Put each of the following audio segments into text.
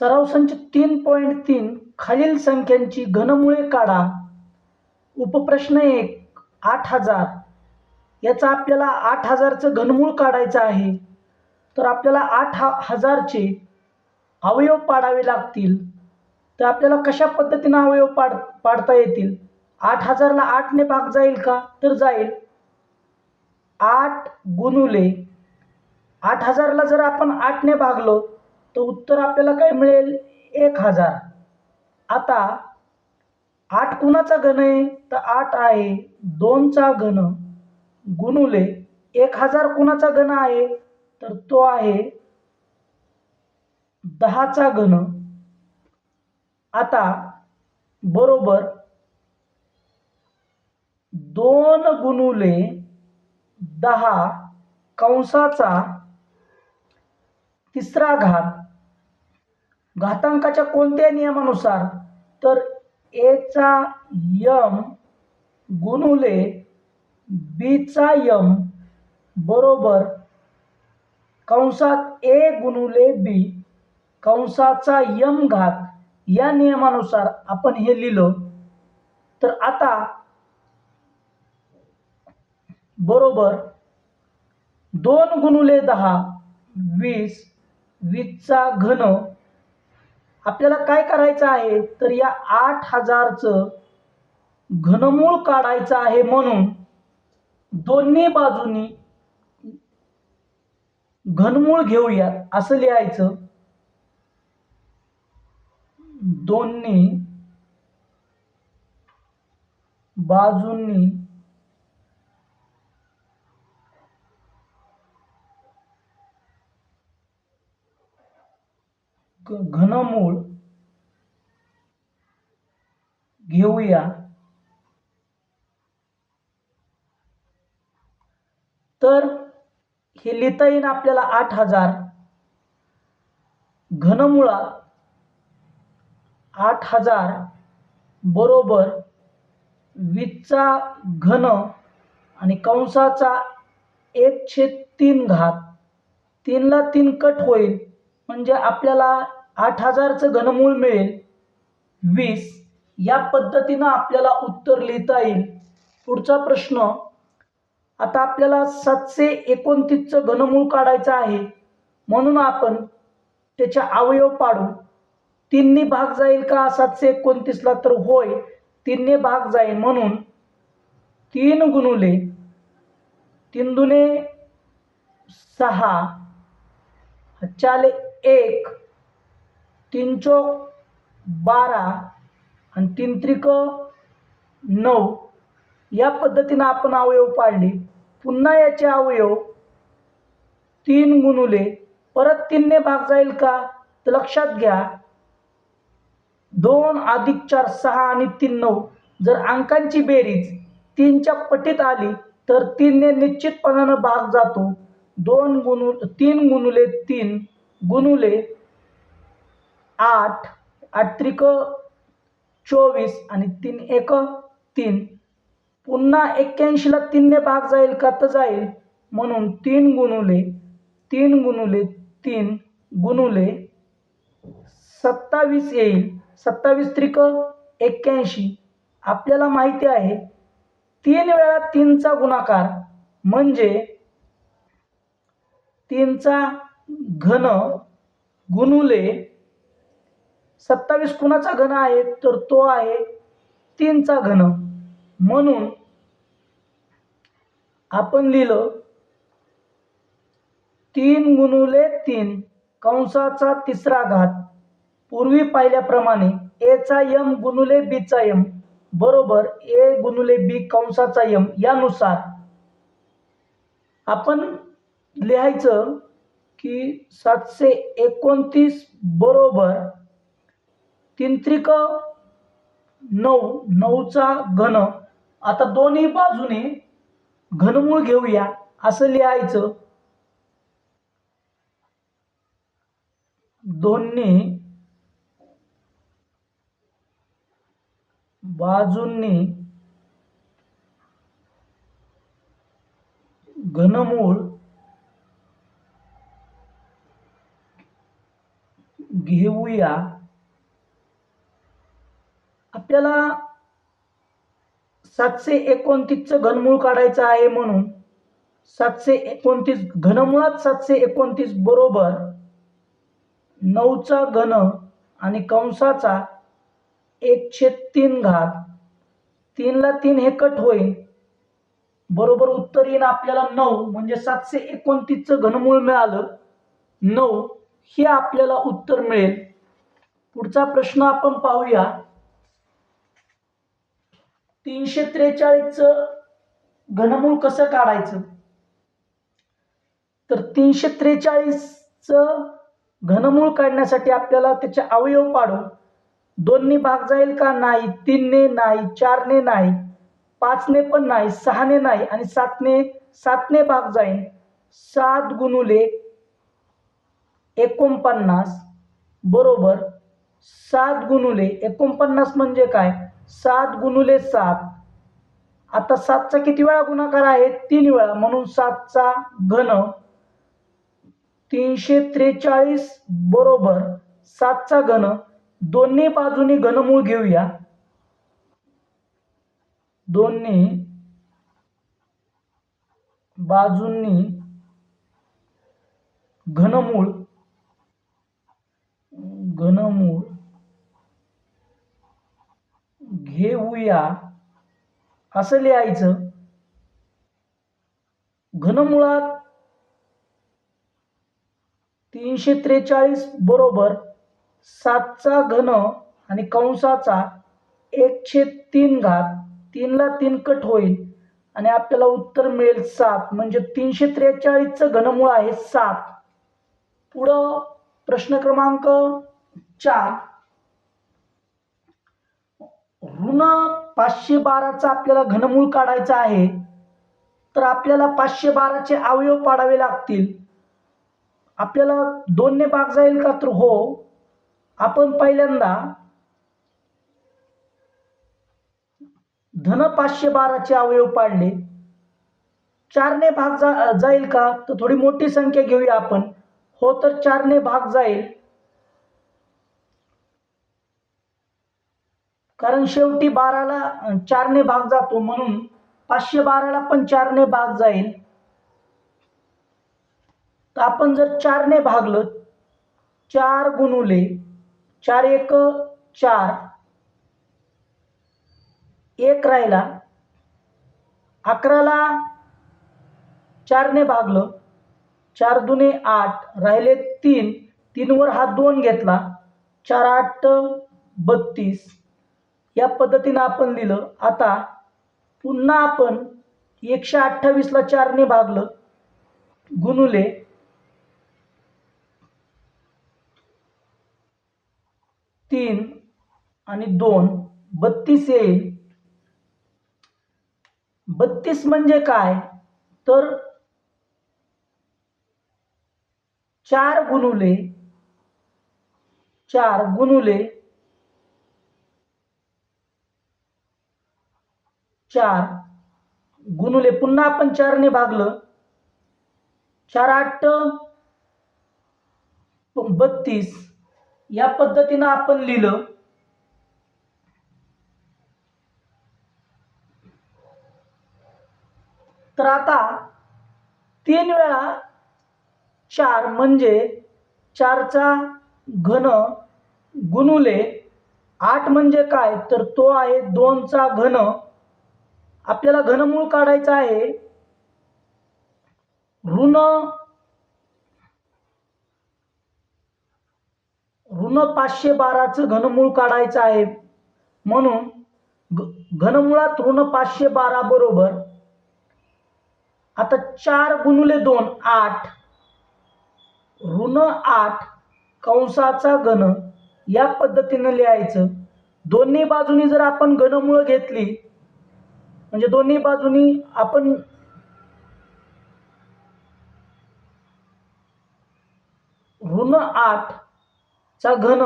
सराव संच तीन पॉईंट तीन खालील संख्यांची घनमुळे काढा. उपप्रश्न एक आठ हजार. याचा आपल्याला आठ हजारचं घनमूळ काढायचं आहे. तर आपल्याला आठ हा हजारचे अवयव पाडावे लागतील. तर आपल्याला कशा पद्धतीनं अवयव पाड पाडता येतील? आठ हजारला आठने भाग जाईल का? तर जाईल. आठ गुणुले. आठ हजारला जर आपण आठने भागलो तर उत्तर आपल्याला काय मिळेल? एक हजार. आता आठ कुणाचा घन आहे? तर आठ आहे दोनचा घन गुणुले. एक हजार कुणाचा घन आहे? तर तो आहे दहाचा घन. आता बरोबर दोन गुणुले दहा कंसाचा तिसरा घात घातांकाच्या कोणत्या नियमानुसार? तर एचा यम गुणुले बीचा यम बरोबर कंसात ए गुणुले बी कंसाचा यम घात या नियमानुसार आपण हे लिहिलं. तर आता बरोबर दोन गुणुले दहा वीस वीसचा घन आपल्याला काय करायचं आहे? तर या आठ हजारचं घनमूळ काढायचं आहे म्हणून दोन्ही बाजूनी घनमूळ घेऊया असं लिहायचं. दोन्ही बाजूंनी घनमूळ घेऊया. तर हे लिहिता येईल आपल्याला आठ हजार. घनमुळात आठ हजार बरोबर वीसचा घन आणि कंसाचा एक छेद तीन घात. तीनला तीन कट होईल. म्हणजे आपल्याला आठ हजारचं घनमूळ मिळेल. वीस या पद्धतीनं आपल्याला उत्तर लिहिता येईल. पुढचा प्रश्न आता आपल्याला सातशे एकोणतीसचं घनमूळ काढायचं आहे. म्हणून आपण त्याचे अवयव पाडू. तिन्ही भाग जाईल का? सातशे एकोणतीसला तर होय. तीनने भाग जाईल म्हणून तीन गुणुले तीन दुने सहा चाले एक तीन चोक बारा आणि तीन त्रिक नऊ. या पद्धतीनं आपण अवयव पाडले पुन्हा याचे अवयव तीन गुणुले. परत तीनने भाग जाईल का? तर लक्षात घ्या. दोन अधिक चार सहा आणि तीन नऊ. जर अंकांची बेरीज तीनच्या पटीत आली तर तीनने निश्चितपणानं भाग जातो. दोन गुणु तीन गुणुले तीन गुणुले आठ आठ त्रिक चोवीस आणि तीन एक तीन. पुन्हा एक्क्याऐंशीला तीनने भाग जाईल का तर जाईल. म्हणून तीन गुणुले तीन गुणुले तीन गुणुले सत्तावीस येईल. सत्तावीस त्रिक एक्क्याऐंशी. आपल्याला माहिती आहे तीन वेळा तीनचा गुणाकार म्हणजे तीनचा घन गुणुले सत्तावीस कुणाचा घन आहे तर तो आहे तीनचा घन. म्हणून आपण लिहिलं तीन गुणुले तीन कंसाचा तिसरा घात. पूर्वी पाहिल्याप्रमाणे एचा यम गुणुले बीचा यम बरोबर ए गुणुले बी कंसाचा यम यानुसार. आपण लिहायचं की सातशे एकोणतीस बरोबर तीन त्रिक नऊ नऊचा घन. आता दोन्ही बाजूने घनमूळ घेऊया. असं लिहायचं. दोन्ही बाजूंनी घनमूळ घेऊया. आपल्याला सातशे एकोणतीसचं घनमूळ काढायचं आहे म्हणून सातशे एकोणतीस घनमुळात सातशे एकोणतीस बरोबर नऊचा घन आणि कंसाचा एकशे तीन घात. तीनला तीन हे कट होईल. बरोबर उत्तर येईल आपल्याला नऊ म्हणजे सातशे एकोणतीसचं घनमूळ मिळालं नऊ हे आपल्याला उत्तर मिळेल. पुढचा प्रश्न आपण पाहूया. तीनशे त्रेचाळीसचं घनमूळ कसं काढायचं? तर तीनशे त्रेचाळीसचं घनमूळ काढण्यासाठी आपल्याला त्याचे अवयव पाडून दोनने भाग जाईल का नाही? तीनने नाही चारने नाही पाचने पण नाही सहाने नाही आणि सातने सातने भाग जाईल. सात गुणुले एकोणपन्नास बरोबर सात गुणुले एकोणपन्नास म्हणजे काय? सात गुणुले सात. आता सातचा किती वेळा गुणाकार आहे? तीन वेळा. म्हणून सातचा घन तीनशे त्रेचाळीस बरोबर सातचा घन. दोन्ही बाजूनी घनमूळ घेऊया. दोन्ही बाजूंनी घनमूळ घनमूळ घेऊया. असं लिहायचं. घनमुळात तीनशे त्रेचाळीस बरोबर सातचा घन आणि कंसाचा एकशे तीन घात तीनला तीन कट होईल आणि आपल्याला उत्तर मिळेल सात. म्हणजे तीनशे त्रेचाळीसचं घनमूळ आहे सात. पुढं प्रश्न क्रमांक चार. ऋण पाचशे बाराचा आपल्याला घनमूळ काढायचा आहे तर आपल्याला पाचशे बाराचे अवयव पाडावे लागतील. आपल्याला दोनने भाग जाईल का तर हो. आपण पहिल्यांदा धन पाचशे बाराचे अवयव पाडले. चारने भाग जा जाईल का? तर थोडी मोठी संख्या घेऊया आपण. हो तर चारने भाग जाईल. कारण शेवटी बाराला चारने भाग जातो म्हणून पाचशे बाराला पण चारने भाग जाईल. तर आपण जर चारने भागलं चार गुणुले चार एक चार एक राहिला अकराला चारने भागलं चार दुने आठ राहिले तीन तीनवर हा दोन घेतला चार आठ बत्तीस. या पद्धतीनं आपण लिहिलं. आता पुन्हा आपण एकशे अठ्ठावीसला चारने भागलं. गुणुले. तीन आणि दोन. बत्तीस येईल. बत्तीस म्हणजे काय? तर चार गुणुले. चार गुणुले. चार गुणुले. पुन्हा आपण चारने भागलं. चार आठ बत्तीस. या पद्धतीनं आपण लिहिलं. तर आता तीन वेळा चार म्हणजे चारचा घन गुणुले. आठ म्हणजे काय? तर तो आहे दोनचा घन. आपल्याला घनमूळ काढायचं आहे. ऋण ऋण पाचशे बाराचं घनमूळ काढायचं आहे. म्हणून घनमुळात ऋण पाचशे बारा बरोबर. आता चार गुणुले दोन आठ. ऋण आठ कंसाचा घन. या पद्धतीनं लिहायचं. दोन्ही बाजूनी जर आपण घनमुळं घेतली म्हणजे दोन्ही बाजूनी आपण ऋण आठ चा घन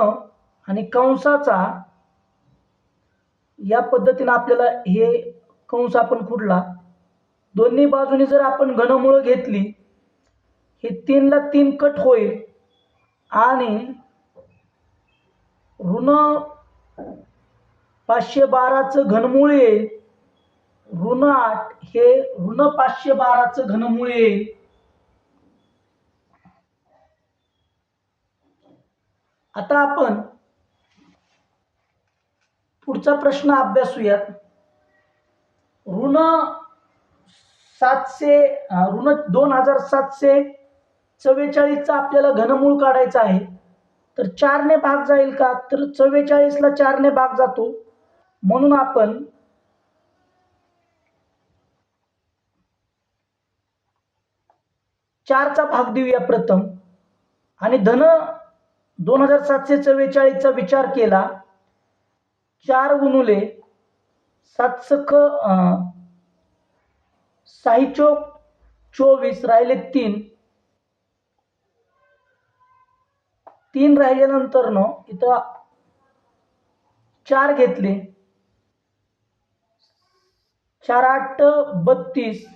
आणि कंसाचा या पद्धतीनं आपल्याला हे कंस आपण कुठला? दोन्ही बाजूनी जर आपण घनमुळं घेतली हे तीनला तीन कट होईल आणि ऋण पाचशे बाराचं घनमूळ येईल. ऋण आठ हे ऋण पाचशे बाराचं घनमूळ येईल. आता आपण पुढचा प्रश्न अभ्यासूयात. ऋण सातशे ऋण दोन हजार सातशे चव्वेचाळीसचा आपल्याला घनमूळ काढायचा आहे. तर चारने भाग जाईल का? तर चव्वेचाळीसला चारने भाग जातो. म्हणून आपण चारचा भाग देऊया प्रथम. आणि धन दोन हजार सातशे चव्वेचाळीसचा विचार केला. चार गुणुले सात सख चोवीस राहिले तीन. तीन राहिल्यानंतर न इथं चार घेतले. चार आठ बत्तीस.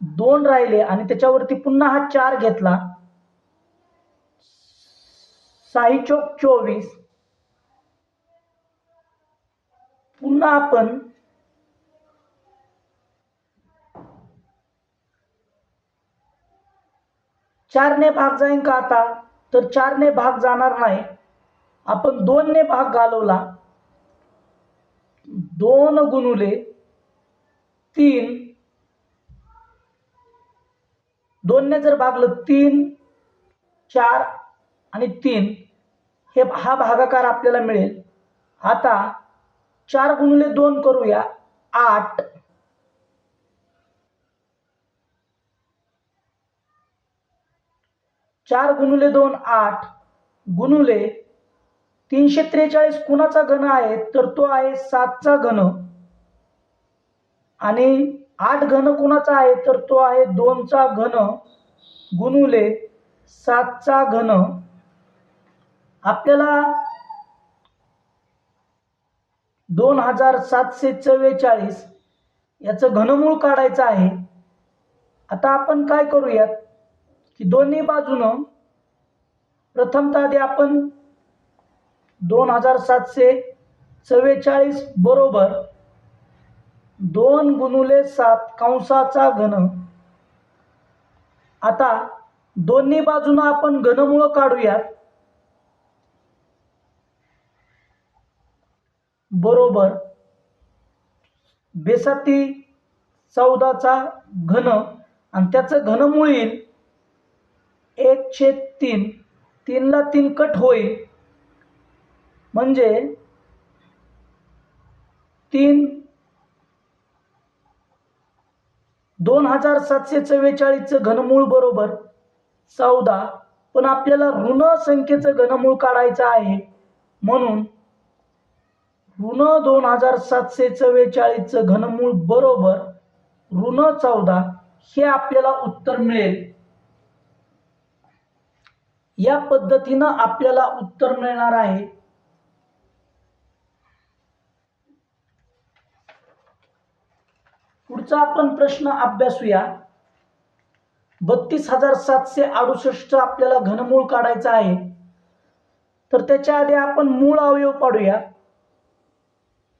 दोन राहिले आणि त्याच्यावरती पुन्हा हा चार घेतला. साई चौक चोवीस. पुन्हा आपण चारने भाग जाईन का आता? तर चारने भाग जाणार नाही. आपण दोनने भाग घालवला. दोन गुणुले तीन दोनने जर भागलं तीन चार आणि तीन हे हा भागाकार आपल्याला मिळेल. आता चार गुणिले दोन करूया आठ. चार गुणुले दोन आठ. गुणुले तीनशे त्रेचाळीस कुणाचा घन आहे? तर तो आहे सातचा घन. आणि आठ घन कुणाचा आहे? तर तो आहे दोनचा घन गुणुले सातचा घन. आपल्याला दोन हजार सातशे चव्वेचाळीस याचं घनमूळ काढायचं आहे. आता आपण काय करूयात? की दोन्ही बाजूनं प्रथमतः आधी आपण दोन हजार सातशे चव्वेचाळीस बरोबर दोन गुणुले सात कंसाचा घन. आता दोन्ही बाजूनं आपण घनमुळं काढूयात. बरोबर. बेसाती चौदाचा घन आणि त्याचं घनमूळ येईल एक छेद तीन. तीनला तीन कट होईल. म्हणजे तीन दोन हजार सातशे चव्वेचाळीसचं घनमूळ बरोबर चौदा. पण आपल्याला ऋण संख्येचं घनमूळ काढायचं आहे. म्हणून ऋण दोन हजार सातशे चव्वेचाळीसचं घनमूळ बरोबर ऋण चौदा हे आपल्याला उत्तर मिळेल. या पद्धतीनं आपल्याला उत्तर मिळणार आहे. पुढचा आपण प्रश्न अभ्यासूया. बत्तीस हजार सातशे अडुसष्ट आपल्याला घनमूळ काढायचं आहे. तर त्याच्या आधी आपण मूळ अवयव पाडूया.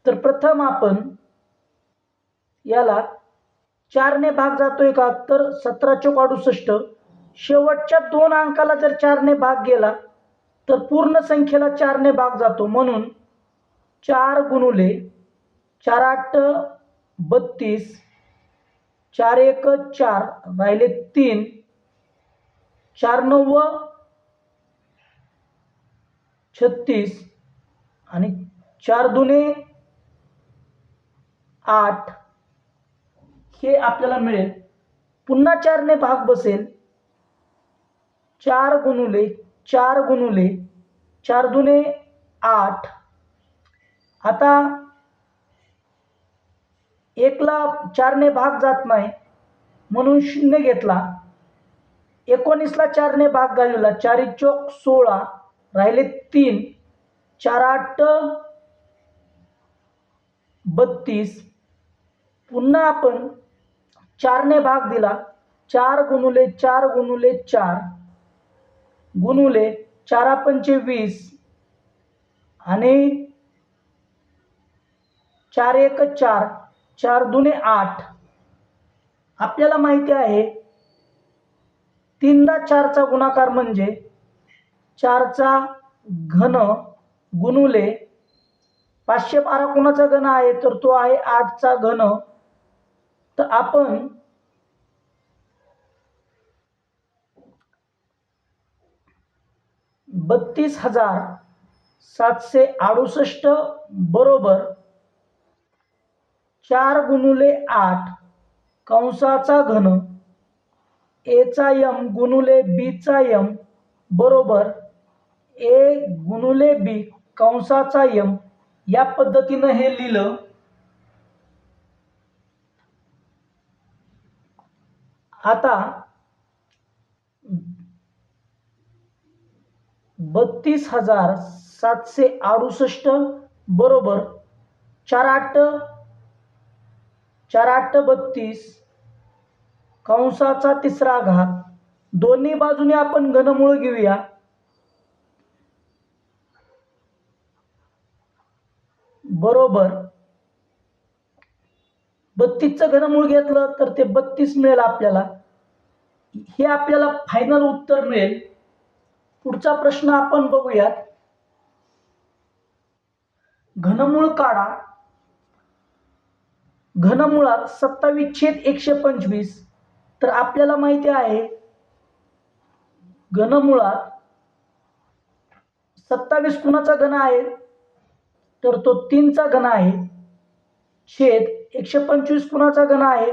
तर प्रथम आपण याला चारने भाग जातोय का तर सतरा चौक अडुसष्ट. शेवटच्या दोन अंकाला जर चारने भाग गेला तर पूर्ण संख्येला चारने भाग जातो. म्हणून चार गुणुले चार आठ बत्तीस चार एक चार राहिले तीन चार नव्व छत्तीस आणि चार दुने आठ. हे आपल्याला मिळेल. पुन्हा चारने भाग बसेल. चार गुणुले चार गुणुले चार दुने आठ. आता एकला चारने भाग जात नाही म्हणून शून्य घेतला. एकोणीसला चारने भाग घालवला. चारी चौक सोळा राहिले तीन. चार आठ बत्तीस. पुन्हा आपण चारने भाग दिला. चार गुणुले चार गुणुले चार. गुणुले चारा पंचे वीस. आणि चार एक चार. चार दुने आठ. आपल्याला माहिती आहे तीनदा चारचा गुणाकार म्हणजे चारचा घन गुणुले पाचशे बारा कोणाचा घन आहे तर तो आहे आठचा घन. तर आपण बत्तीस हजार सातशे अडुसष्ट बरोबर चार गुणुले आठ. कंसाचा घन. एचा यम गुणुले बीचा यम बरोबर. ए गुणुले बी कंसाचा यम या पद्धतीनं हे लिहिलं. आता बत्तीस हजार सातशे अडुसष्ट बरोबर चार आठ चार आठ बत्तीस. कंसाचा तिसरा घात. दोन्ही बाजूने आपण घनमूळ घेऊया. बरोबर. बत्तीसचं घनमूळ घेतलं तर ते बत्तीस मिळेल आपल्याला. हे आपल्याला फायनल उत्तर मिळेल. पुढचा प्रश्न आपण बघूयात. घनमूळ काढा. घनमुळात सत्तावीस छेद एकशे पंचवीस. तर आपल्याला माहिती आहे घनमुळात सत्तावीस कुणाचा घन आहे? तर तो तीनचा घन आहे. छेद एकशे पंचवीस कुणाचा घन आहे?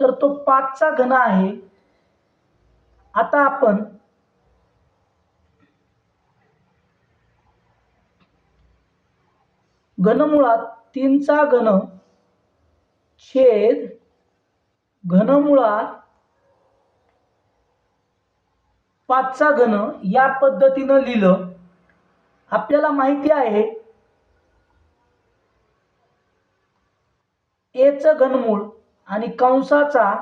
तर तो पाचचा घन आहे. आता आपण घनमुळात तीनचा घन छेद घनमुळात पाचचा घन या पद्धतीनं लिहिलं. आपल्याला माहिती आहे एचं घनमूळ आणि कंसाचा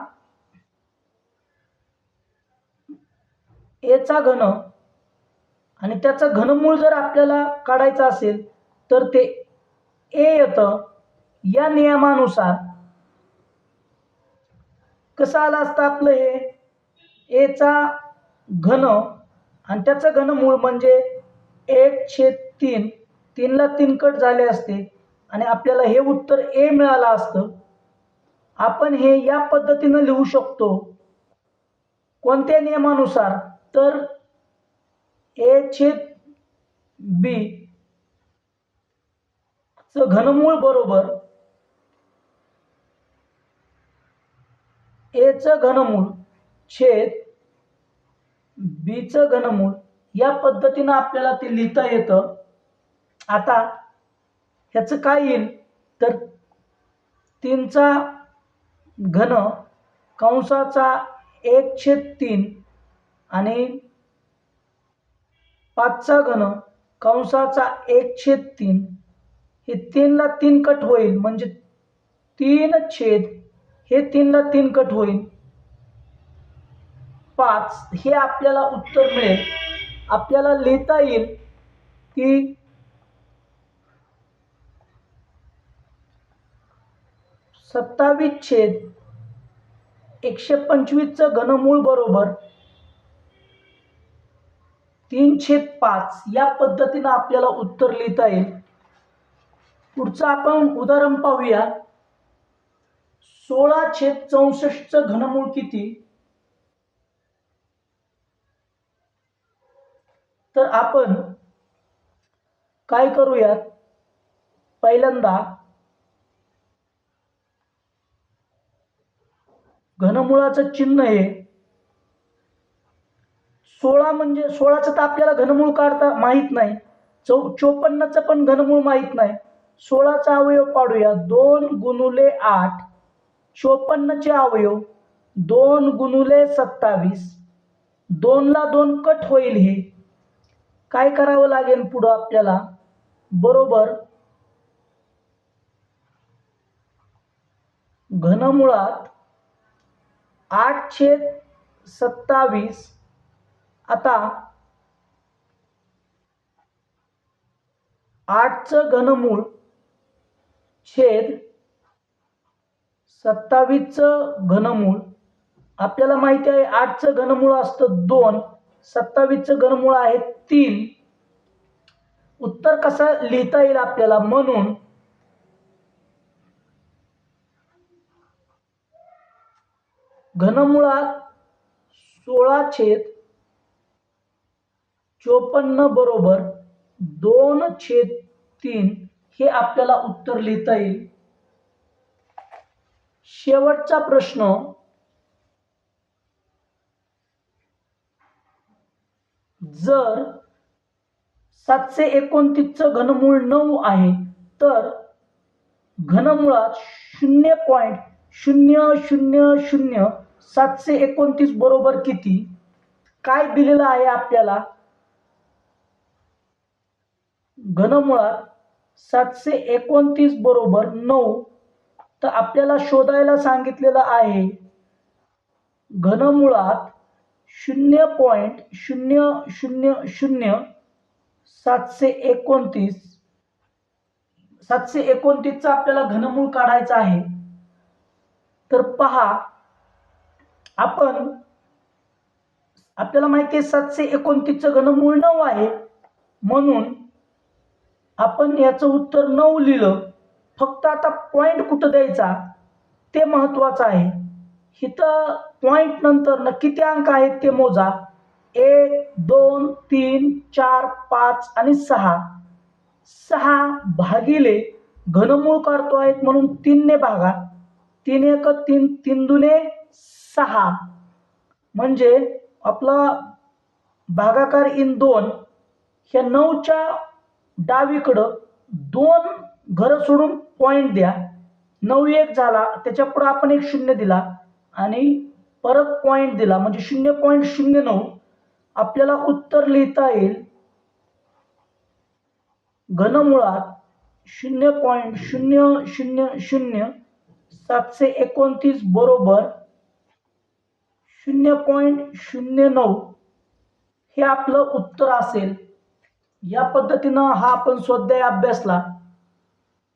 एचा घन आणि त्याचं घनमूळ जर आपल्याला काढायचं असेल तर ते ए येतं. या नियमानुसार कसं आलं असतं आपलं हे? एचा घन आणि त्याचं घनमूळ म्हणजे एक छेद तीन. तीनला तीन कट झाले असते आणि आपल्याला हे उत्तर ए मिळालं असतं. आपण हे या पद्धतीनं लिहू शकतो. कोणत्या नियमानुसार? तर ए छेद बी चं घनमूळ बरोबर एचं घनमूळ छेद बीचं घनमूळ या पद्धतीनं आपल्याला ते लिहिता येतं. आता ह्याचं काय येईल? तर तीनचा घन कंसाचा एक छेद तीन आणि पाचचा घन कंसाचा एक छेद तीन. हे तीनला तीन कट होईल. म्हणजे तीन छेद हे तीनला तीन कट होईल. पाच हे आपल्याला उत्तर मिळेल. आपल्याला लिहिता येईल की सत्तावीस छेद एकशे पंचवीसचं घनमूळ बरोबर तीन छेद पाच या पद्धतीनं आपल्याला उत्तर लिहिता येईल. पुढचं आपण उदाहरण पाहूया. सोळा छेद चौसष्टचं घनमूळ किती? तर आपण काय करूयात? पहिल्यांदा घनमुळाचं चिन्ह हे सोळा म्हणजे सोळाचं तर आपल्याला घनमूळ काढता माहीत नाही. चौ चोपन्नचं पण घनमूळ माहीत नाही. सोळाचा अवयव पाडूया दोन गुणुले आठ. चोपन्नचे अवयव दोन गुणुले सत्तावीस दोनला दोन कट होईल हे. काय करावं लागेल पुढं आपल्याला? बरोबर. घनमुळात आठ छेद सत्तावीस. आता आठचं घनमूळ छेद सत्तावीसचं घनमूळ. आपल्याला माहिती आहे आठचं घनमूळ असतं दोन सत्तावीसचं घनमूळ आहे तीन. उत्तर कसा लिहिता येईल आपल्याला? म्हणून घनमुळात सोळा छेद चोपन्न बरोबर दोन छेद तीन हे आपल्याला उत्तर लिहिता येईल. शेवटचा प्रश्न. जर सातशे एकोणतीसचं घनमूळ नऊ आहे तर घनमुळात शून्य पॉईंट शून्य शून्य शून्य सातशे एकोणतीस बरोबर किती? काय दिलेलं आहे आपल्याला? घनमुळात सातशे एकोणतीस बरोबर नऊ तर आपल्याला शोधायला सांगितलेलं आहे घनमुळात शून्य पॉईंट शून्य शून्य शून्य सातशे एकोणतीस सातशे एकोणतीसचा आपल्याला घनमूळ काढायचं आहे. तर पहा आपण आपल्याला माहिती आहे सातशे एकोणतीसचं घनमूळ नऊ आहे. म्हणून आपण याचं उत्तर नऊ लिहिलं. फक्त आता पॉईंट कुठं द्यायचा? ते महत्त्वाचं आहे. इथं पॉईंट नंतर न किती अंक आहेत ते मोजा. एक दोन तीन चार पाच आणि सहा. सहा भागिले घनमूळ काढतो आहेत म्हणून तीनने भागा. तीन एक तीन तीन दुने सहा. म्हणजे आपला भागाकार इन दोन ह्या नऊच्या डावीकडं दोन घरं सोडून पॉईंट द्या. नऊ एक झाला त्याच्या पुढं आपण एक शून्य दिला आणि परत पॉईंट दिला. म्हणजे शून्य पॉईंट शून्य नऊ. आपल्याला उत्तर लिहिता येईल. घनमुळात शून्य पॉईंट शून्य शून्य शून्य सातशे एकोणतीस बरोबर शून्य पॉईंट शून्य नऊ हे आपलं उत्तर असेल. या पद्धतीनं हा आपण स्वाध्याय अभ्यासला.